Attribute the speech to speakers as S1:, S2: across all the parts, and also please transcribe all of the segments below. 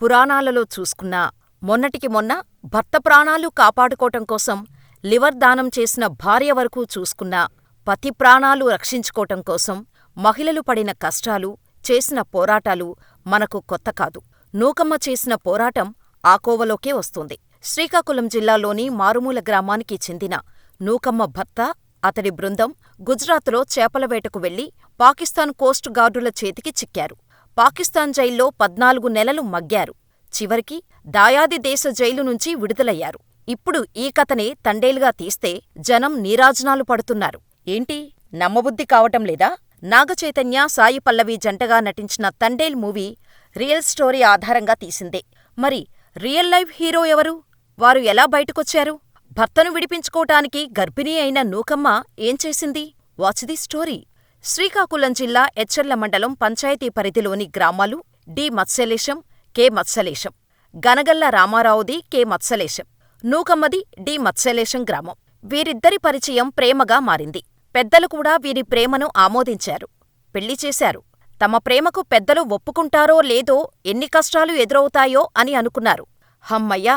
S1: పురాణాలలో చూసుకున్నా, మొన్నటికి మొన్న భర్త ప్రాణాలు కాపాడుకోటం కోసం లివర్ దానం చేసిన భార్య వరకు చూసుకున్నా, పతి ప్రాణాలు రక్షించుకోటం కోసం మహిళలు పడిన కష్టాలు, చేసిన పోరాటాలు మనకు కొత్తకాదు. నూకమ్మ చేసిన పోరాటం ఆ కోవలోకే వస్తుంది. శ్రీకాకుళం జిల్లాలోని మారుమూల గ్రామానికి చెందిన నూకమ్మ భర్త, అతడి బృందం గుజరాత్లో చేపల వేటకు వెళ్ళి పాకిస్తాన్ కోస్ట్ గార్డుల చేతికి చిక్కారు. పాకిస్తాన్ జైల్లో పద్నాలుగు నెలలు మగ్గారు. చివరికి దాయాది దేశ జైలు నుంచి విడుదలయ్యారు. ఇప్పుడు ఈ కథనే తండేలుగా తీస్తే జనం నీరాజనాలు పడుతున్నారు. ఏంటి నమ్మబుద్ధి కావటం లేదా? నాగచైతన్య, సాయి పల్లవి జంటగా నటించిన తండేల్ మూవీ రియల్ స్టోరీ ఆధారంగా తీసిందే. మరి రియల్ లైఫ్ హీరో ఎవరు? వారు ఎలా బయటకొచ్చారు? భర్తను విడిపించుకోటానికి గర్భిణీ అయిన నూకమ్మ ఏం చేసింది? Watch the story. శ్రీకాకుళం జిల్లా ఎచ్చెర్ల మండలం పంచాయతీ పరిధిలోని గ్రామాలు డి మత్స్యలేశం, కె మత్స్యలేశం. గనగల్ల రామారావుది కె మత్స్యలేశం, నూకమ్మది డి మత్స్యలేశం గ్రామం. వీరిద్దరి పరిచయం ప్రేమగా మారింది. పెద్దలు కూడా వీరి ప్రేమను ఆమోదించారు. పెళ్ళి చేశారు. తమ ప్రేమకు పెద్దలు ఒప్పుకుంటారో లేదో ఎన్ని కష్టాలు ఎదురవుతాయో అని అనుకున్నారు. హమ్మయ్య!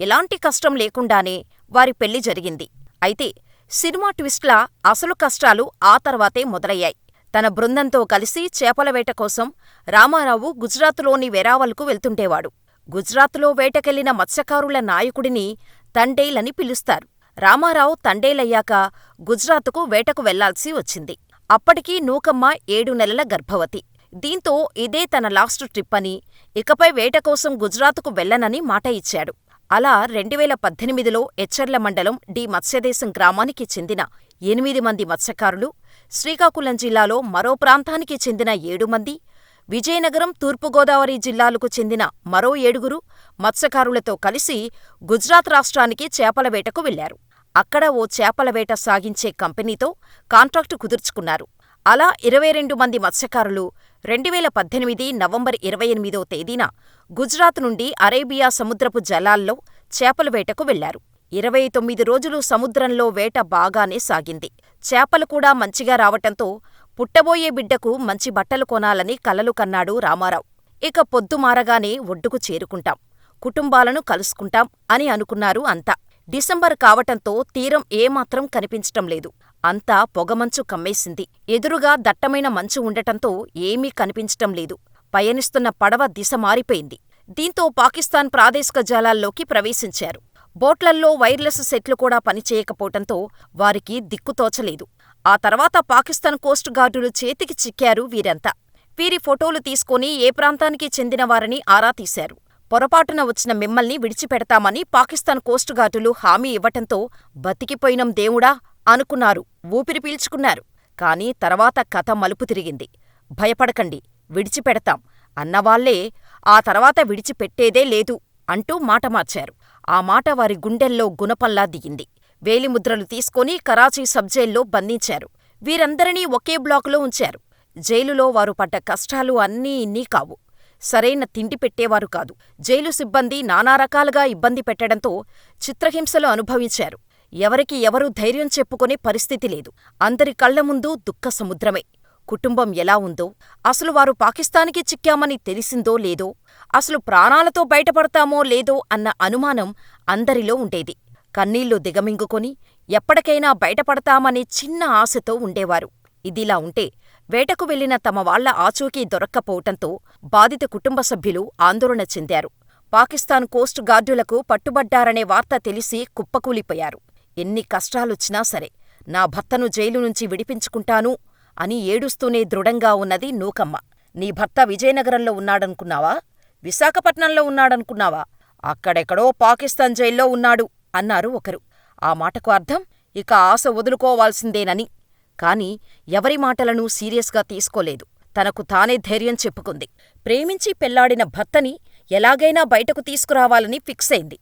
S1: ఎలాంటి కష్టం లేకుండానే వారి పెళ్ళి జరిగింది. అయితే సినిమా ట్విస్ట్లా అసలు కష్టాలు ఆ తర్వాతే మొదలయ్యాయి. తన బృందంతో కలిసి చేపల వేట కోసం రామారావు గుజరాత్లోని వెరావల్కు వెళ్తుండేవాడు. గుజరాత్లో వేటకెళ్ళిన మత్స్యకారుల నాయకుడిని తండేలని పిలుస్తారు. రామారావు తండేలయ్యాక గుజరాత్కు వేటకు వెళ్ళాల్సి వచ్చింది. అప్పటికి నూకమ్మ ఏడు నెలల గర్భవతి. దీంతో ఇదే తన లాస్ట్ ట్రిప్ అని, ఇకపై వేట కోసం గుజరాత్కు వెళ్ళనని మాట ఇచ్చాడు. అలా రెండువేల పద్దెనిమిదిలో ఎచ్చర్ల మండలం డి మత్స్యదేశం గ్రామానికి చెందిన ఎనిమిది మంది మత్స్యకారులు, శ్రీకాకుళం జిల్లాలో మరో ప్రాంతానికి చెందిన ఏడు మంది, విజయనగరం, తూర్పుగోదావరి జిల్లాలకు చెందిన మరో ఏడుగురు మత్స్యకారులతో కలిసి గుజరాత్ రాష్ట్రానికి చేపల వేటకు వెళ్ళారు. అక్కడ ఓ చేపల వేట సాగించే కంపెనీతో కాంట్రాక్టు కుదుర్చుకున్నారు. అలా ఇరవై రెండు మంది మత్స్యకారులు రెండువేల పద్దెనిమిది నవంబర్ ఇరవై ఎనిమిదో తేదీన గుజరాత్ నుండి అరేబియా సముద్రపు జలాల్లో చేపల వేటకు వెళ్ళారు. ఇరవై తొమ్మిది రోజులు సముద్రంలో వేట బాగానే సాగింది. చేపలు కూడా మంచిగా రావటంతో పుట్టబోయే బిడ్డకు మంచి బట్టలు కొనాలని కలలు కన్నాడు రామారావు. ఇక పొద్దుమారగానే ఒడ్డుకు చేరుకుంటాం, కుటుంబాలను కలుసుకుంటాం అని అనుకున్నారు అంతా. డిసెంబర్ కావటంతో తీరం ఏమాత్రం కనిపించటం లేదు. అంతా పొగమంచు కమ్మేసింది. ఎదురుగా దట్టమైన మంచు ఉండటంతో ఏమీ కనిపించటం లేదు. పయనిస్తున్న పడవ దిశ మారిపోయింది. దీంతో పాకిస్తాన్ ప్రాదేశిక జలాల్లోకి ప్రవేశించారు. బోట్లల్లో వైర్లెస్ సెట్లు కూడా పనిచేయకపోవటంతో వారికి దిక్కుతోచలేదు. ఆ తర్వాత పాకిస్తాన్ కోస్ట్ గార్డులు చేతికి చిక్కారు వీరంతా. వీరి ఫోటోలు తీసుకుని ఏ ప్రాంతానికి చెందినవారని ఆరా తీశారు. పొరపాటున వచ్చిన మిమ్మల్ని విడిచిపెడతామని పాకిస్తాన్ కోస్ట్ గార్డులు హామీ ఇవ్వటంతో బతికిపోయినం దేవుడా అనుకున్నారు. ఊపిరి పీల్చుకున్నారు. కాని తర్వాత కథ మలుపు తిరిగింది. భయపడకండి, విడిచిపెడతాం అన్నవాళ్ళే ఆ తర్వాత విడిచిపెట్టేదే లేదు అంటూ మాట మార్చారు. ఆ మాట వారి గుండెల్లో గుణపల్లా దిగింది. వేలిముద్రలు తీసుకుని కరాచీ సబ్జైల్లో బంధించారు. వీరందరినీ ఒకే బ్లాకులో ఉంచారు. జైలులో వారు పడ్డ కష్టాలు అన్నీ ఇన్నీ కావు. సరైన తిండి పెట్టేవారు కాదు. జైలు సిబ్బంది నానారకాలుగా ఇబ్బంది పెట్టడంతో చిత్రహింసలు అనుభవించారు. ఎవరికి ఎవరూ ధైర్యం చెప్పుకునే పరిస్థితి లేదు. అందరి కళ్ళముందూ దుఃఖసముద్రమే. కుటుంబం ఎలా ఉందో, అసలు వారు పాకిస్తాన్కి చిక్కామని తెలిసిందో లేదో, అసలు ప్రాణాలతో బయటపడతామో లేదో అన్న అనుమానం అందరిలో ఉండేది. కన్నీళ్ళు దిగమింగుకొని ఎప్పటికైనా బయటపడతామనే చిన్న ఆశతో ఉండేవారు. ఇదిలా ఉంటే వేటకు వెళ్ళిన తమ వాళ్ళ ఆచూకీ దొరక్కపోవటంతో బాధిత కుటుంబ సభ్యులు ఆందోళన చెందారు. పాకిస్తాన్ కోస్ట్ గార్డులకు పట్టుబడ్డారనే వార్త తెలిసి కుప్పకూలిపోయారు. ఎన్ని కష్టాలొచ్చినా సరే నా భర్తను జైలు నుంచి విడిపించుకుంటాను అని ఏడుస్తూనే దృఢంగా ఉన్నది నూకమ్మ. నీ భర్త విజయనగరంలో ఉన్నాడనుకున్నావా? విశాఖపట్నంలో ఉన్నాడనుకున్నావా? అక్కడెక్కడో పాకిస్తాన్ జైల్లో ఉన్నాడు అన్నారు ఒకరు. ఆ మాటకు అర్థం ఇక ఆశ వదులుకోవాల్సిందేనని. కాని ఎవరి మాటలను సీరియస్గా తీసుకోలేదు. తనకు తానే ధైర్యం చెప్పుకుంది. ప్రేమించి పెళ్ళాడిన భర్తని ఎలాగైనా బయటకు తీసుకురావాలని ఫిక్సైంది.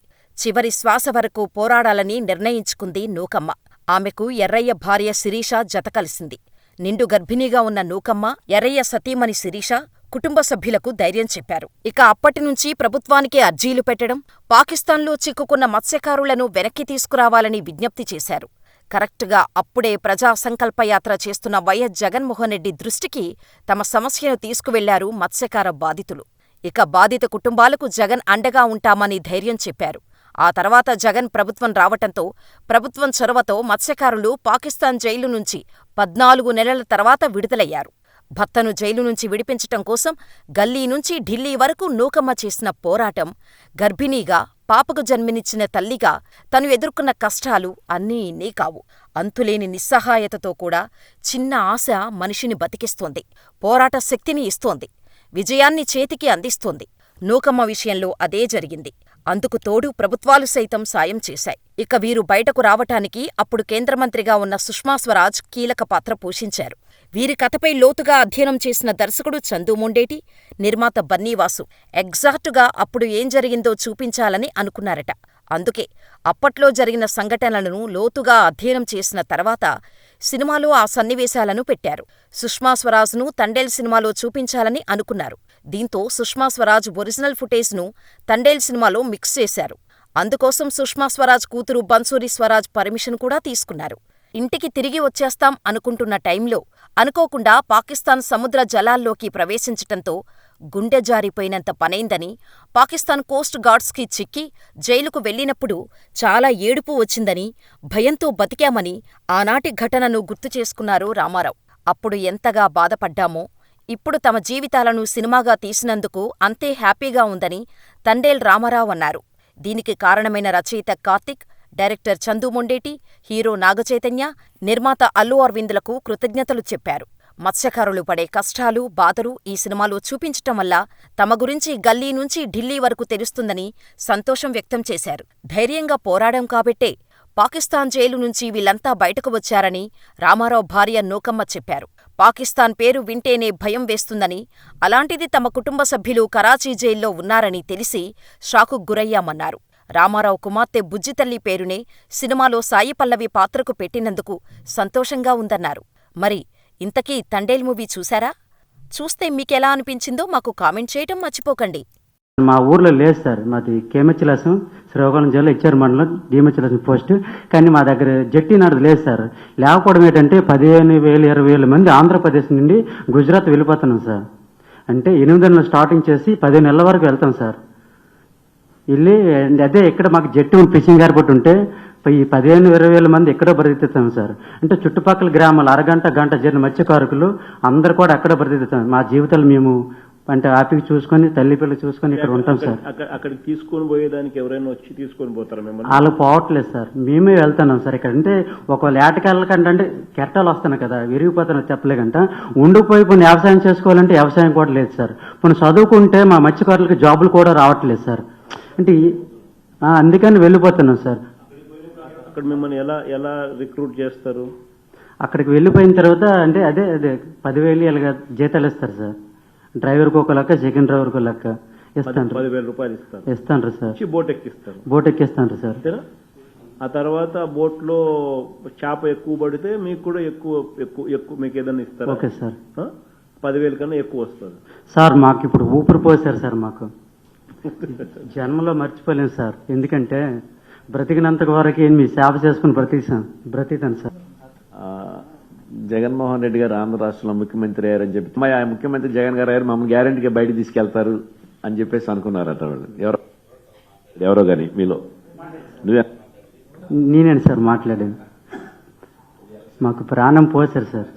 S1: చివరి శ్వాస వరకు పోరాడాలని నిర్ణయించుకుంది నూకమ్మ. ఆమెకు ఎర్రయ్య భార్య శిరీష జతకలిసింది. నిండు గర్భిణీగా ఉన్న నూకమ్మ, ఎర్రయ్య సతీమణి శిరీష కుటుంబ సభ్యులకు ధైర్యం చెప్పారు. ఇక అప్పటినుంచి ప్రభుత్వానికి అర్జీలు పెట్టడం, పాకిస్తాన్లో చిక్కుకున్న మత్స్యకారులను వెనక్కి తీసుకురావాలని విజ్ఞప్తి చేశారు. కరెక్టుగా అప్పుడే ప్రజా సంకల్పయాత్ర చేస్తున్న వైఎస్ జగన్మోహన్ రెడ్డి దృష్టికి తమ సమస్యను తీసుకువెళ్ళారు మత్స్యకార బాధితులు. ఇక బాధిత కుటుంబాలకు జగన్ అండగా ఉంటామని ధైర్యం చెప్పారు. ఆ తర్వాత జగన్ ప్రభుత్వం రావటంతో ప్రభుత్వం చొరవతో మత్స్యకారులు పాకిస్తాన్ జైలు నుంచి పద్నాలుగు నెలల తర్వాత విడుదలయ్యారు. భర్తను జైలు నుంచి విడిపించటం కోసం గల్లీ నుంచి ఢిల్లీ వరకు నూకమ్మ చేసిన పోరాటం, గర్భిణీగా, పాపకు జన్మనిచ్చిన తల్లిగా తను ఎదుర్కొన్న కష్టాలు అన్నీ ఇన్నీ కావు. అంతులేని నిస్సహాయతతో కూడా చిన్న ఆశ మనిషిని బతికిస్తోంది. పోరాట శక్తిని ఇస్తోంది. విజయాన్ని చేతికి అందిస్తోంది. నూకమ్మ విషయంలో అదే జరిగింది. అందుకు తోడు ప్రభుత్వాలు సైతం సాయం చేశాయి. ఇక వీరు బయటకు రావటానికి అప్పుడు కేంద్రమంత్రిగా ఉన్న సుష్మా స్వరాజ్ కీలక పాత్ర పోషించారు. వీరి కథపై లోతుగా అధ్యయనం చేసిన దర్శకుడు చందు మొండేటి, నిర్మాత బన్నీవాసు ఎగ్జాక్టుగా అప్పుడు ఏం జరిగిందో చూపించాలని అనుకున్నారట. అందుకే అప్పట్లో జరిగిన సంఘటనలను లోతుగా అధ్యయనం చేసిన తర్వాత సినిమాలో ఆ సన్నివేశాలను పెట్టారు. సుష్మా స్వరాజ్ను తండేల్ సినిమాలో చూపించాలని అనుకున్నారు. దీంతో సుష్మా స్వరాజ్ ఒరిజినల్ ఫుటేజ్ను తండేల్ సినిమాలో మిక్స్ చేశారు. అందుకోసం సుష్మా స్వరాజ్ కూతురు బన్సూరి స్వరాజ్ పర్మిషన్ కూడా తీసుకున్నారు. ఇంటికి తిరిగి వచ్చేస్తాం అనుకుంటున్న టైంలో అనుకోకుండా పాకిస్తాన్ సముద్ర జలాల్లోకి ప్రవేశించటంతో గుండె జారిపోయినంత పనైందని, పాకిస్తాన్ కోస్ట్ గార్డ్స్కి చిక్కి జైలుకు వెళ్ళినప్పుడు చాలా ఏడుపు వచ్చిందని, భయంతో బతికామని ఆనాటి ఘటనను గుర్తుచేసుకున్నారు రామారావు. అప్పుడు ఎంతగా బాధపడ్డామో, ఇప్పుడు తమ జీవితాలను సినిమాగా తీసినందుకు అంతే హ్యాపీగా ఉందని తండేల్ రామారావు అన్నారు. దీనికి కారణమైన రచయిత కార్తీక్, డైరెక్టర్ చందు మొండేటి, హీరో నాగచైతన్య, నిర్మాత అల్లు అరవింద్లకు కృతజ్ఞతలు చెప్పారు. మత్స్యకారులు పడే కష్టాలు, బాధలు ఈ సినిమాలో చూపించటం వల్ల తమ గురించి గల్లీ నుంచి ఢిల్లీ వరకు తెలుస్తుందని సంతోషం వ్యక్తం చేశారు. ధైర్యంగా పోరాడాం కాబట్టే పాకిస్తాన్ జైలు నుంచి వీళ్ళంతా బయటకు వచ్చారని రామారావు భార్య నూకమ్మ చెప్పారు. పాకిస్తాన్ పేరు వింటేనే భయం వేస్తుందని, అలాంటిది తమ కుటుంబ సభ్యులు కరాచీ జైల్లో ఉన్నారని తెలిసి షాకు గురయ్యామన్నారు. రామారావు కుమార్తె బుజ్జితల్లి పేరునే సినిమాలో సాయి పల్లవి పాత్రకు పెట్టినందుకు సంతోషంగా ఉందన్నారు. మరి ఇంతకీ తండేల్ మూవీ చూశారా? చూస్తే మీకెలా అనిపించిందో మాకు కామెంట్ చేయటం మర్చిపోకండి.
S2: మా ఊర్లో లేదు సార్. మాది కేమచిలాసం శ్రీకాకుళం జిల్లా ఇచ్చారు మండలం డిమచ్చిలాసం పోస్ట్. కానీ మా దగ్గర జట్టి నాడు లేదు సార్. లేకపోవడం ఏంటంటే పదిహేను వేలు ఇరవై వేల మంది ఆంధ్రప్రదేశ్ నుండి గుజరాత్ వెళ్ళిపోతున్నాం సార్. అంటే ఎనిమిది నెలలు స్టార్టింగ్ చేసి పదిహేను నెలల వరకు వెళ్తాం సార్. వెళ్ళి అదే ఇక్కడ మాకు జట్టి ఫిషింగ్ ఎయిర్పోర్ట్ ఉంటే ఈ పదిహేను ఇరవై వేల మంది ఎక్కడో బ్రతికుతాం సార్. అంటే చుట్టుపక్కల గ్రామాలు అరగంట గంట జరిగిన మత్స్యకారకులు అందరు కూడా అక్కడ బ్రతికుతాం మా జీవితాలు మేము అంటే ఆపికి చూసుకొని తల్లి పిల్లలు చూసుకొని ఇక్కడ ఉంటాం సార్.
S3: అక్కడ అక్కడికి తీసుకొని పోయేదానికి ఎవరైనా వచ్చి తీసుకొని పోతారా మిమ్మల్ని?
S2: వాళ్ళు పోవట్లేదు సార్. మేమే వెళ్తున్నాం సార్ ఇక్కడ. అంటే ఒకవేళ ఏటకెళ్ళకంటే అంటే కెట్టాలు వస్తున్నాయి కదా విరిగిపోతున్నాయి చెప్పలేకంట ఉండిపోయి కొన్ని వ్యవసాయం చేసుకోవాలంటే వ్యవసాయం కూడా లేదు సార్. కొన్ని చదువుకుంటే మా మత్స్యకారులకు జాబులు కూడా రావట్లేదు సార్. అంటే అందుకని వెళ్ళిపోతున్నాం సార్.
S3: అక్కడ మిమ్మల్ని ఎలా ఎలా రిక్రూట్ చేస్తారు?
S2: అక్కడికి వెళ్ళిపోయిన తర్వాత అంటే అదే అదే పదివేలు ఇలాగ జీతాలు ఇస్తారు సార్. డ్రైవర్కి ఒక లెక్క సెకండ్ డ్రైవర్కి ఒక లెక్క ఇస్తాను.
S3: పదివేల రూపాయలు ఇస్తారు.
S2: ఇస్తాను సార్.
S3: బోట్ ఎక్కిస్తారు.
S2: బోట్ ఎక్కిస్తాను సార్.
S3: ఆ తర్వాత బోట్లో చేప ఎక్కువ పడితే మీకు కూడా ఎక్కువ ఎక్కువ ఎక్కువ మీకు ఏదైనా ఇస్తారా?
S2: Okay sir?
S3: పదివేల కన్నా ఎక్కువ వస్తుంది.
S2: సార్ మాకు ఇప్పుడు ఊపిరి పోసారు సార్ మాకు. జన్మలో మర్చిపోలేను సార్. ఎందుకంటే బ్రతికినంత వరకు మీ సేవ చేసుకుని బ్రతికాను బ్రతికాను సార్.
S4: జగన్మోహన్ రెడ్డి గారు ఆంధ్ర రాష్ట్రంలో ముఖ్యమంత్రి అయ్యారని చెప్పి మా ఆ ముఖ్యమంత్రి జగన్ గారు అయ్యారు మమ్మల్ని గ్యారంటీగా బయటికి తీసుకెళ్తారు అని చెప్పేసి అనుకున్నారట ఎవరో ఎవరో గాని మీలో. నువ్వే
S2: నేనండి సార్ మాట్లాడాను మాకు ప్రాణం పోసారు సార్.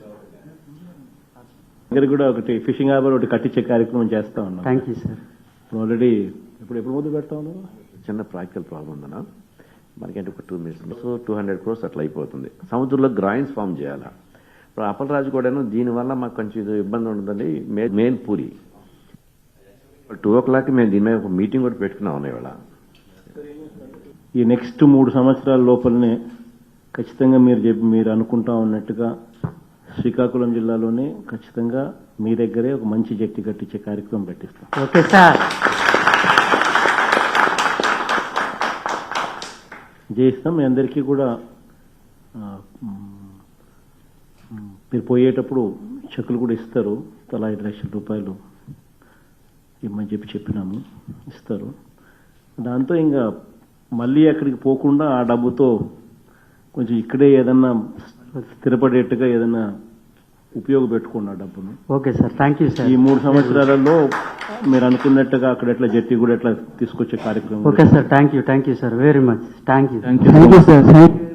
S3: దగ్గర కూడా ఒకటి ఫిషింగ్ హార్బర్ ఒకటి కట్టించే కార్యక్రమం చేస్తా ఉన్నాం
S2: థ్యాంక్ యూ సార్
S3: ఆల్రెడీ ఇప్పుడు ఎప్పుడు ముందు పెడతా ఉన్నావు
S4: చిన్న ప్రాక్టికల్ ప్రాబ్లం ఉందన్నా. మనకంటే ఒక two minutes so two hundred crores అట్లా అయిపోతుంది. సముద్రంలో గ్రాయిన్స్ ఫామ్ చేయాలా? ఇప్పుడు అప్పలరాజు కూడాను దీనివల్ల మాకు కొంచెం ఇది ఇబ్బంది ఉంటుంది మే- main Puri. Two o'clock మేము దీని మీద ఒక మీటింగ్ కూడా పెట్టుకున్నాం ఇవాళ.
S3: ఈ నెక్స్ట్ మూడు సంవత్సరాల లోపలనే ఖచ్చితంగా మీరు చెప్పి మీరు అనుకుంటా ఉన్నట్టుగా శ్రీకాకుళం జిల్లాలోనే ఖచ్చితంగా మీ దగ్గరే ఒక మంచి జట్టి కట్టించే కార్యక్రమం పెట్టిస్తాం.
S2: Okay sir.
S3: చేయిస్తాం మీ అందరికీ కూడా మీరు పోయేటప్పుడు చెక్కులు కూడా ఇస్తారు. తలా ఐదు లక్షల రూపాయలు ఇమ్మని చెప్పి చెప్పినాము. ఇస్తారు. దాంతో ఇంకా మళ్ళీ అక్కడికి పోకుండా ఆ డబ్బుతో కొంచెం ఇక్కడే ఏదన్నా స్థిరపడేట్టుగా ఏదన్నా ఉపయోగపెట్టుకోండి ఆ డబ్బును.
S2: Okay sir thank you sir.
S3: ఈ మూడు సంవత్సరాలలో మీరు అనుకున్నట్టుగా అక్కడ ఎట్లా జట్టి కూడా ఎట్లా తీసుకొచ్చే కార్యక్రమం
S2: okay sir thank you thank you sir very much thank you
S3: Thank you.
S2: Thank you sir thank you